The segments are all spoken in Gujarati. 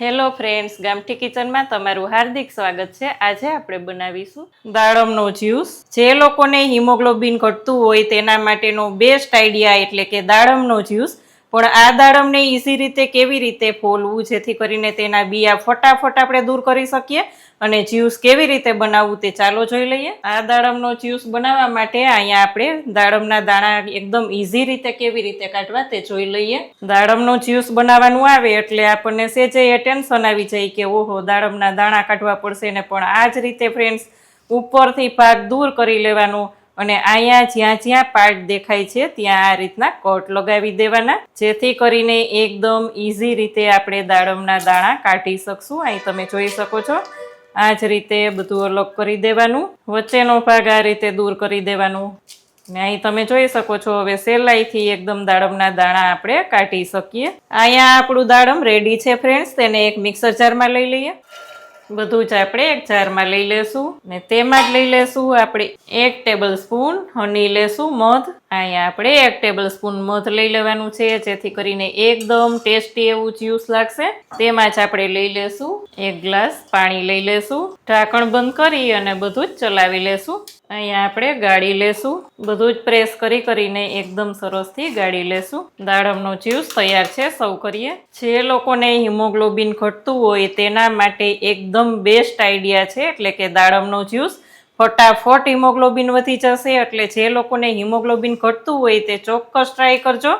હેલો ફ્રેન્ડ્સ ગામઠી કિચનમાં તમારું હાર્દિક સ્વાગત છે. આજે આપણે બનાવીશું દાડમનો જ્યુસ. જે લોકોને હિમોગ્લોબિન ઘટતું હોય તેના માટેનો બેસ્ટ આઈડિયા એટલે કે દાડમનો જ્યુસ. પણ આ દાડમને ઇઝી રીતે કેવી રીતે ફોલવું? જેથી કરીને તેના બિયા ફટાફટ આપણે દૂર કરી શકીએ અને જ્યુસ કેવી રીતે બનાવવું તે ચાલો જોઈ લઈએ. આ દાડમનો જ્યુસ બનાવવા માટે અહીંયા આપણે દાડમના દાણા એકદમ ઇઝી રીતે કેવી રીતે કાઢવા તે જોઈ લઈએ. દાડમનો જ્યુસ બનાવવાનું આવે એટલે આપણને સેજે એ ટેન્શન આવી જાય કે ઓહો, દાડમના દાણા કાઢવા પડશે ને પણ આ જ રીતે ફ્રેન્ડ્સ, ઉપરથી ભાગ દૂર કરી લેવાનો અને અહીંયા જ્યાં જ્યાં પાર્ટ દેખાય છે, ત્યાં આ રીતના કોટ લગાવી દેવાના. જેથી કરીને એકદમ ઇઝી રીતે આપણે દાડમના દાણા કાઢી શકશું. અહીં તમે જોઈ શકો છો, આ જ રીતે બધું અલગ કરી દેવાનું. વચ્ચેનો ભાગ આ રીતે દૂર કરી દેવાનું. ને અહીં તમે જોઈ શકો છો, હવે સહેલાઈથી એકદમ દાડમના દાણા આપણે કાઢી શકીએ. અહીંયા આપણું દાડમ રેડી છે ફ્રેન્ડ્સ તેને એક મિક્સર જારમાં લઈ લઈએ. બધું જ આપણે એક જારમાં લઈ લેશું ને તેમાં જ લઈ લેશું આપણે એક ટેબલ સ્પૂન હની લેશું મધ. અહીંયા આપણે એક ટેબલ સ્પૂન મધ લઈ લેવાનું છે, જેથી કરીને એકદમ ટેસ્ટી એવું જ્યુસ લાગશે. તેમાં જ આપણે લઈ લેશું એક ગ્લાસ પાણી લઈ લેશું. ઢાંકણ બંધ કરી અને બધું જ ચલાવી લેશું. અહીંયા આપણે ગાળી લેશું. બધું જ પ્રેસ કરી કરીને એકદમ સરસથી ગાળી લેશું. દાડમનો જ્યુસ તૈયાર છે સૌ કરીએ. જે લોકોને હિમોગ્લોબિન ઘટતું હોય તેના માટે એકદમ બેસ્ટ આઈડિયા છે, એટલે કે દાડમનો જ્યુસ ફટાફટ હિમોગ્લોબિન વધી જશે. એટલે જે લોકોને હિમોગ્લોબિન ઘટતું હોય તે ચોક્કસ ટ્રાય કરજો.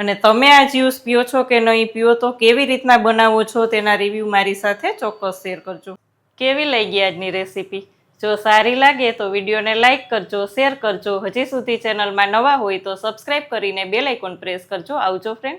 અને તમે આ જ્યુસ પીઓ છો કે નહીં પીઓ તો કેવી રીતના બનાવો છો તેના રિવ્યૂ મારી સાથે ચોક્કસ શેર કરજો. કેવી લાગી આજની રેસીપી જો સારી લાગે તો વિડીયોને લાઇક કરજો શેર કરજો. હજી સુધી ચેનલમાં નવા હોય તો સબસ્ક્રાઇબ કરીને બેલ આઇકોન પ્રેસ કરજો. આવજો ફ્રેન્ડ